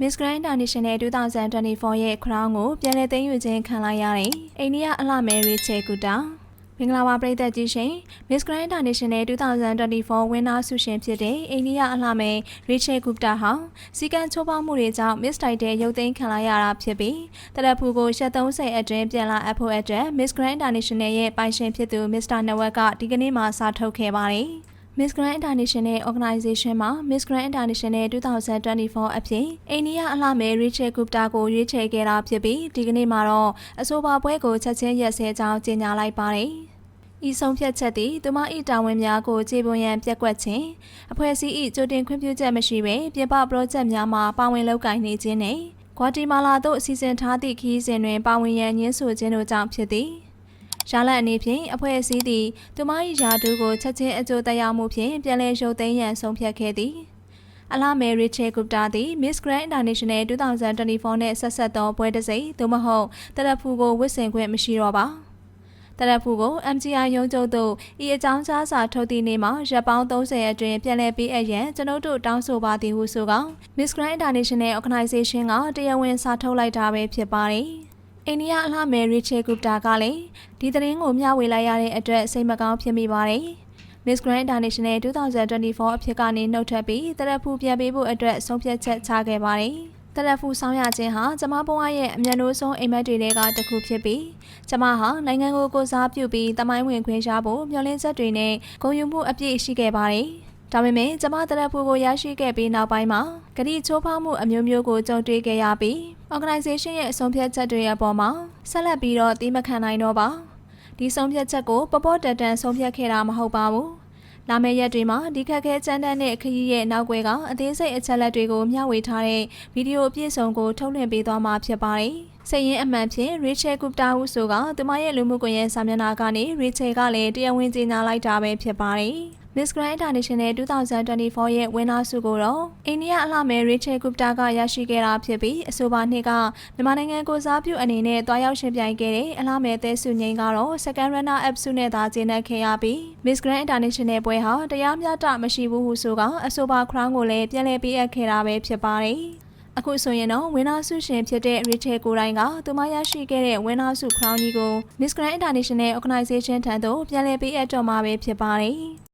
Miss Grand International 2024ရဲ့ crown ကိုပြန်လည်သိမ်းယူခြင်းခံလိုက်ရတဲ့အိန္ဒိယအလှမယ်ရီချေကူတာမင်္ဂလာပါပရိသတ်ကြီးရှင် Miss Grand International 2024 winner ဆုရှင်ဖြစ်တဲ့အိန္ဒိယအလှမယ်ရီချေကူတာဟာစီကံချိုးဖောက်မှုတွေကြောင့် Miss Title ရုပ်သိမ်းခံလိုက်ရတာဖြစ်ပြီးတရဖူကိုရှက်30အတွင်းပြန်လာအပ်ဖို့အတွက် Miss Grand International ရဲ့ပိုင်ရှင်ဖြစ်သူ Mr. Nawak ကဒီကနေ့မှစာထုတ်ခဲ့ပါတယ် Miss Grand International Organization မှာ Miss Grand International 2024အဖြစ်အိန္ဒိယအလှမယ် Richard Gupta ကိုရွေးချယ်ခဲ့တာဖြစ်ပြီးဒီကနေ့မှာတော့အဆိုပါပွဲကိုချက်ချင်းရက်စဲကြောင်းကြေညာလိုက်ပါတယ်။ဤဆုံးဖြတ်ချက်သည်သူမ၏တာဝန်များကိုခြေပွန်ရန်ပြက်ကွက်ခြင်းအဖွဲ့အစည်း၏ကြိုတင်ခွင့်ပြုချက်မရှိဘဲပြင်ပပရော့ဂျက်များမှာပါဝင်လုပ်ကိုင်နေခြင်းနှင့်ဂွာတီမာလာသို့အစီအစဉ်ထားသည့်ခရီးစဉ်တွင်ပါဝင်ရန်ညှင်းဆိုခြင်းတို့ကြောင့်ဖြစ်သည်။ ရှားလက်အနေဖြင့်အဖွဲ့အစည်းသည်သူမ၏ယာဒူးကိုချက်ချင်းအကျိုးသက်ရောက်မှုဖြင့်ပြန်လည်ရုပ်သိမ်းရန်ဆုံးဖြတ်ခဲ့သည်အလာမယ်ရီချေဂုပတာသည် Miss Grand International 2024နဲ့ဆက်ဆက်သောပွဲတစ်စိမ်သို့မဟုတ်တရဖူကိုဝစ်ဆင်ခွင့်မရှိတော့ပါတရဖူကို MGI ရုံးချုပ်သို့ဤအကြောင်းကြားစာထုတ်သည့်နေ့မှာရပ်ပေါင်း30အတွင်းပြန်လည်ပေးအပ်ရန်ကျွန်ုပ်တို့တောင်းဆိုပါသည်ဟုဆိုကော Miss Grand International Organization ကတရားဝင်စာထုတ်လိုက်တာပဲဖြစ်ပါတယ်။ အိန္ဒိယအလှမယ်ရီချေဂုပတာကလည်းဒီသတင်းကိုမျှဝေလိုက်ရတဲ့အတွက်စိတ်မကောင်းဖြစ်မိပါတယ်။ Miss Grand International 2024အဖြစ်ကနေနှုတ်ထွက်ပြီးတရဖူပြန်ပေးဖို့အတွက်ဆုံးဖြတ်ချက်ချခဲ့ပါတယ်။တရဖူဆောင်ရခြင်းဟာကျမဘဝရဲ့အမြန်လို့ဆုံးအိမ်မက်တွေကတစ်ခုဖြစ်ပြီးကျမဟာနိုင်ငံကိုကိုစားပြုပြီးတမိုင်းဝင်ခွင့်ရဖို့မျှော်လင့်ချက်တွေနဲ့ဂုဏ်ယူမှုအပြည့်ရှိခဲ့ပါတယ်။ ဒါပေမဲ့ကျမတရက်ဖူကိုရရှိခဲ့ပြီးနောက်ပိုင်းမှာဂတိချိုးဖောက်မှုအမျိုးမျိုးကိုကြုံတွေ့ခဲ့ရပြီး organization ရဲ့အဆုံးဖြတ်ချက်တွေအပေါ်မှာဆက်လက်ပြီးတော့တီးမခံနိုင်တော့ပါဒီဆုံးဖြတ်ချက်ကိုပပေါ်တန်တန်ဆုံးဖြတ်ခဲ့တာမဟုတ်ပါဘူးလာမယ့်ရက်တွေမှာဒီခက်ခဲကြမ်းတမ်းတဲ့ခရီးရဲ့နောက်ွယ်ကအသေးစိတ်အချက်လက်တွေကိုမျှဝေထားတဲ့ဗီဒီယိုအပြည့်စုံကိုထုတ်လွှင့်ပေးသွားမှာဖြစ်ပါတယ်။ စိတ်ရင်းအမှန်ဖြင့် Rachel Gupta ဟုဆိုကသူမရဲ့လူမှုကွန်ရက်စာမျက်နှာကနေ Rachel ကလည်းတရားဝင်ကြေညာလိုက်တာပဲဖြစ်ပါတယ်။ Miss Grand International 2024ရဲ့ winner ဆုကိုတော့အိန္ဒိယအလှမယ် Rachel Gupta ကရရှိခဲ့တာဖြစ်ပြီးအဆိုပါနှစ်ကမြန်မာနိုင်ငံကိုစားပြုအနေနဲ့တွားရောက်ရှင်ပြိုင်ခဲ့တဲ့အလှမယ်သဲဆုငိမ့်ကတော့ second runner up ဆုနဲ့သာကျင်းပခဲ့ရပြီး Miss Grand International ပွဲဟာတရားမျှတမရှိဘူးဟုဆိုကအဆိုပါ crown ကိုလည်းပြန်လည်ပေးအပ်ခဲ့တာပဲဖြစ်ပါတယ်။ အခုဆိုရင်တော့ဝင်းနာဆုရှင်ဖြစ်တဲ့ Rachel ကိုတိုင်းကသူမရရှိခဲ့တဲ့ဝင်းနာဆု crown ကြီးကို Miss Grand International Organization ထံသို့ပြန်လည်ပေးအပ်တော့မှာပဲဖြစ်ပါတယ်။